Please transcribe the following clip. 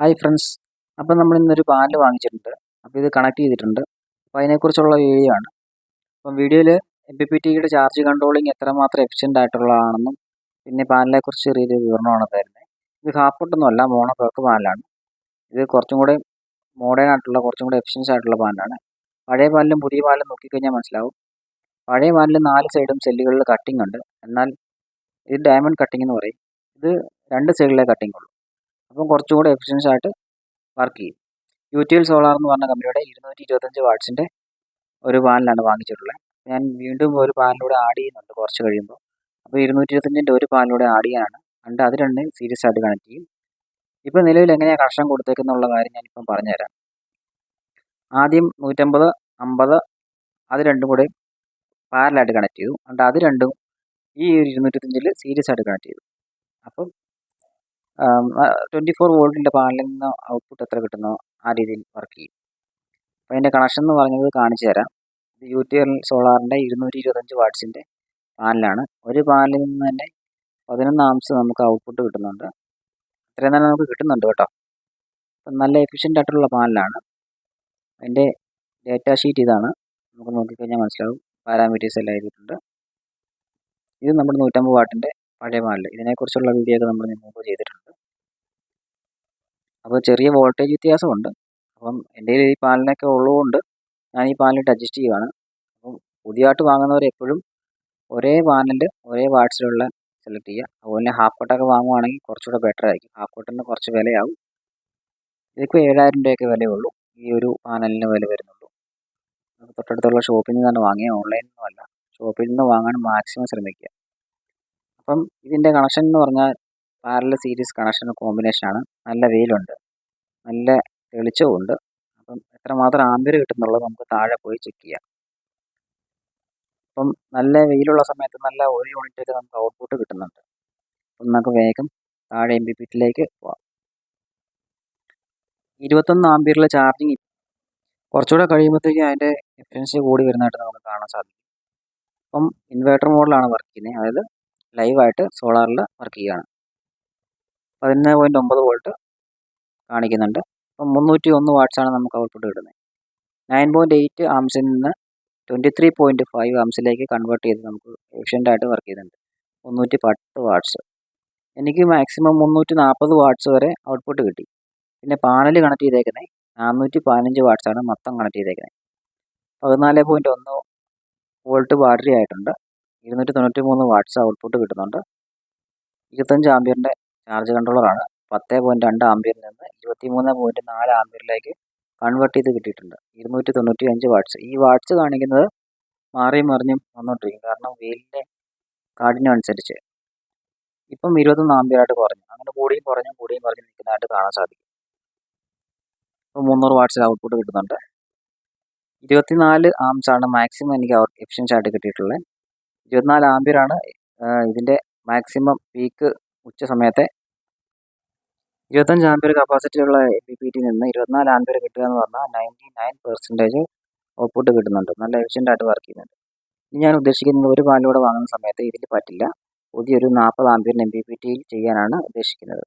Hi friends അപ്പം നമ്മൾ ഇന്നൊരു പാനൽ വാങ്ങിച്ചിട്ടുണ്ട്. അപ്പോൾ ഇത് കണക്ട് ചെയ്തിട്ടുണ്ട്. അപ്പോൾ അതിനെക്കുറിച്ചുള്ള വീഡിയോ ആണ്. അപ്പം വീഡിയോയിൽ എം പി പി ടിയുടെ ചാർജ് കൺട്രോളിങ് എത്രമാത്രം എഫിഷ്യന്റ് ആയിട്ടുള്ളതാണെന്നും പിന്നെ പാനലിനെക്കുറിച്ച് ചെറിയൊരു വിവരണമാണ് തരുന്നത് ഇത് ഹാഫ് ഫുട്ടൊന്നും അല്ല മോണോകോക്ക് പാനലാണ് ഇത് കുറച്ചും കൂടെ മോഡേൺ ആയിട്ടുള്ള കുറച്ചും കൂടെ എഫിഷ്യൻസ് ആയിട്ടുള്ള പാനലാണ് പഴയ പാനലും പുതിയ പാനലും നോക്കിക്കഴിഞ്ഞാൽ മനസ്സിലാവും. പഴയ പാനലിൽ നാല് സൈഡും സെല്ലുകളിൽ കട്ടിംഗ് ഉണ്ട്. എന്നാൽ ഇത് ഡയമണ്ട് കട്ടിംഗ് എന്ന് പറയും. ഇത് രണ്ട് സൈഡിലെ കട്ടിംഗ് ഉള്ളൂ. അപ്പം കുറച്ചും കൂടെ എഫിഷ്യൻസ് ആയിട്ട് വർക്ക് ചെയ്യും. യു ടി എൽ സോളാർ എന്ന് പറഞ്ഞ കമ്പനിയുടെ ഇരുന്നൂറ്റി ഇരുപത്തഞ്ച് വാട്ട്സിന്റെ ഒരു പാനലാണ് വാങ്ങിച്ചിട്ടുള്ളത്. ഞാൻ വീണ്ടും ഒരു പാനലൂടെ ആഡ് ചെയ്യുന്നുണ്ട് കുറച്ച് കഴിയുമ്പോൾ. അപ്പോൾ ഇരുന്നൂറ്റി ഇരുപത്തഞ്ചിന്റെ ഒരു പാനലൂടെ ആഡ് ചെയ്യാനാണ്. അണ്ട് അത് രണ്ട് സീരീസ് ആയിട്ട് കണക്ട് ചെയ്യും. ഇപ്പോൾ നിലവിൽ എങ്ങനെയാണ് കണക്ഷൻ കൊടുത്തേക്കെന്നുള്ള കാര്യം ഞാനിപ്പം പറഞ്ഞുതരാം. ആദ്യം നൂറ്റമ്പത് അമ്പത് അത് രണ്ടും കൂടെ പാരലായിട്ട് കണക്ട് ചെയ്തു. അതുകൊണ്ട് അത് രണ്ടും ഈ ഒരു ഇരുന്നൂറ്റത്തഞ്ചിൽ സീരീസ് ആയിട്ട് കണക്ട് ചെയ്തു. അപ്പം ട്വന്റി ഫോർ വോൾട്ടിന്റെ പാനലിൽ നിന്ന് ഔട്ട്പുട്ട് എത്ര കിട്ടുന്നോ? ആ രീതിയിൽ വർക്ക് ചെയ്യും. അപ്പോൾ അതിന്റെ കണക്ഷൻ എന്ന് പറഞ്ഞത് കാണിച്ചു തരാം. ഇത് യു ടി എൽ സോളാറിന്റെ ഇരുന്നൂറ്റി ഇരുപത്തഞ്ച് വാട്ട്സിന്റെ പാനലാണ്. ഒരു പാനലിൽ നിന്ന് തന്നെ പതിനൊന്ന് ആംസ് നമുക്ക് ഔട്ട്പുട്ട് കിട്ടുന്നുണ്ട്. അത്രയും തന്നെ നമുക്ക് കിട്ടുന്നുണ്ട് കേട്ടോ. നല്ല എഫിഷ്യന്റ് ആയിട്ടുള്ള പാനലാണ്. അതിന്റെ ഡേറ്റ ഷീറ്റ് ഇതാണ്. നമുക്ക് നോക്കിക്കഴിഞ്ഞാൽ മനസ്സിലാവും. പാരാമീറ്റേഴ്സ് എല്ലാം എഴുതിയിട്ടുണ്ട്. ഇത് നമ്മുടെ നൂറ്റമ്പത് വാട്ടിന്റെ പഴയ മോഡൽ ഇതിനെക്കുറിച്ചുള്ള വീഡിയോ ഒക്കെ നമ്മൾ മുമ്പ് ചെയ്തിട്ടുണ്ട്. അപ്പോൾ ചെറിയ വോൾട്ടേജ് വ്യത്യാസമുണ്ട്. അപ്പം എന്റെ കയ്യിൽ ഈ പാലിനൊക്കെ ഉള്ളതുകൊണ്ട് ഞാൻ ഈ പാനലിട്ട് അഡ്ജസ്റ്റ് ചെയ്യുകയാണ് അപ്പം പുതിയതായിട്ട് വാങ്ങുന്നവർ എപ്പോഴും ഒരേ പാനലിൽ ഒരേ വാട്സിലുള്ള സെലക്ട് ചെയ്യുക. അതുപോലെ ഹാഫ് കോട്ടൊക്കെ വാങ്ങുവാണെങ്കിൽ കുറച്ചുകൂടെ ബെറ്റർ ആയിരിക്കും. ഹാഫ് കോട്ടിന് കുറച്ച് വിലയാവും. ഇതിപ്പോൾ ഏഴായിരം രൂപയൊക്കെ വിലയുള്ളൂ ഈ ഒരു പാനലിന് വില വരുന്നുള്ളൂ. തൊട്ടടുത്തുള്ള ഷോപ്പിൽ നിന്ന് തന്നെ വാങ്ങിയ ഓൺലൈനിൽ നിന്നുമല്ല ഷോപ്പിൽ നിന്ന് വാങ്ങാൻ മാക്സിമം ശ്രമിക്കുക. അപ്പം ഇതിന്റെ കണക്ഷൻ എന്ന് പറഞ്ഞാൽ പാരലൽ സീരീസ് കണക്ഷൻ കോമ്പിനേഷനാണ് നല്ല വെയിലുണ്ട്. നല്ല തെളിച്ചമുണ്ട് അപ്പം എത്രമാത്രം ആംബിയർ കിട്ടുന്നുള്ളത് നമുക്ക് താഴെ പോയി ചെക്ക് ചെയ്യാം. അപ്പം നല്ല വെയിലുള്ള സമയത്ത് നല്ല ഒരു യൂണിറ്റ് ഒക്കെ നമുക്ക് ഔട്ട്പുട്ട് കിട്ടുന്നുണ്ട്. അപ്പം നമുക്ക് വേഗം താഴെ എം ബി പിറ്റിലേക്ക് പോവാം. ഇരുപത്തൊന്ന് ആംബിയറിലെ ചാർജിങ് കുറച്ചുകൂടെ കഴിയുമ്പോഴത്തേക്കും അതിന്റെ എഫിഷ്യൻസി കൂടി വരുന്നതായിട്ട് നമുക്ക് കാണാൻ സാധിക്കും. അപ്പം ഇൻവേർട്ടർ മോഡിലാണ് വർക്ക് ചെയ്യുന്നത്. അതായത് ലൈവായിട്ട് സോളാറിൽ വർക്ക് ചെയ്യുകയാണ്. പതിനൊന്ന് പോയിന്റ് ഒമ്പത് വോൾട്ട് കാണിക്കുന്നുണ്ട്. അപ്പം മുന്നൂറ്റി ഒന്ന് വാട്ട്സാണ് നമുക്ക് ഔട്ട്പുട്ട് കിട്ടുന്നത്. നയൻ പോയിന്റ് എയ്റ്റ് ആംസിൽ നിന്ന് ട്വന്റി ത്രീ പോയിന്റ് ഫൈവ് ആംസിലേക്ക് കൺവേർട്ട് ചെയ്ത് നമുക്ക് എഫിഷ്യന്റ് ആയിട്ട് വർക്ക് ചെയ്യുന്നുണ്ട്. മുന്നൂറ്റി പത്ത് വാട്ട്സ്. എനിക്ക് മാക്സിമം മുന്നൂറ്റി നാൽപ്പത് വാട്ട്സ് വരെ ഔട്ട്പുട്ട് കിട്ടി. പിന്നെ പാനൽ കണക്ട് ചെയ്തേക്കുന്നത് നാനൂറ്റി പതിനഞ്ച് വാട്ട്സാണ് മൊത്തം കണക്ട് ചെയ്തേക്കുന്നത് പതിനാല് പോയിന്റ് ഒന്ന് വോൾട്ട് ബാറ്ററി ആയിട്ടുണ്ട്. ഇരുന്നൂറ്റി തൊണ്ണൂറ്റി മൂന്ന് വാട്ട്സ് ഔട്ട്പുട്ട് കിട്ടുന്നുണ്ട്. ഇരുപത്തഞ്ച് ആംബിയറിന്റെ ചാർജ് കൺട്രോളറാണ്. പത്ത് പോയിന്റ് രണ്ട് ആംബിയറിൽ നിന്ന് ഇരുപത്തി മൂന്ന് പോയിന്റ് നാല് ആംബിയറിലേക്ക് കൺവേർട്ട് ചെയ്ത് കിട്ടിയിട്ടുണ്ട്. ഇരുന്നൂറ്റി തൊണ്ണൂറ്റി അഞ്ച് വാട്ട്സ്. ഈ വാട്ട്സ് കാണിക്കുന്നത് മാറിയും മറിഞ്ഞും വന്നുകൊണ്ടിരിക്കും കാരണം വെയിലിന്റെ കാഠിന്യം ഇപ്പം ഇരുപത്തൊന്ന് ആംബിയറായിട്ട് കുറഞ്ഞു. അങ്ങനെ കൂടിയും കുറഞ്ഞും കൂടിയും കുറഞ്ഞും നിൽക്കുന്നതായിട്ട് കാണാൻ സാധിക്കും. ഇപ്പം മുന്നൂറ് വാട്ട്സിൽ ഔട്ട്പുട്ട് കിട്ടുന്നുണ്ട്. ഇരുപത്തിനാല് ആംസ് ആണ് മാക്സിമം എനിക്ക് എഫിഷ്യൻസ് ആയിട്ട് കിട്ടിയിട്ടുള്ളത്. ഇരുപത്തിനാല് ആമ്പിയറാണ് ഇതിന്റെ മാക്സിമം പീക്ക് ഉച്ച സമയത്തെ. ഇരുപത്തഞ്ച് ആംബിയർ കപ്പാസിറ്റി ഉള്ള എ പി പി ടി നിന്ന് ഇരുപത്തിനാല് ആംബിയർ കിട്ടുക എന്ന് പറഞ്ഞാൽ നയന്റി നയൻ പെർസെന്റേജ് ഔട്ട്പുട്ട് കിട്ടുന്നുണ്ട്. നല്ല എഫിഷ്യന്റ് ആയിട്ട് വർക്ക് ചെയ്യുന്നുണ്ട്. ഞാൻ ഉദ്ദേശിക്കുന്നത് ഒരു പാലിലൂടെ വാങ്ങുന്ന സമയത്ത് ഇതിൽ പറ്റില്ല. പുതിയൊരു നാൽപ്പത് ആംബിയറിന് എം പി പി ടിയിൽ ചെയ്യാനാണ് ഉദ്ദേശിക്കുന്നത്.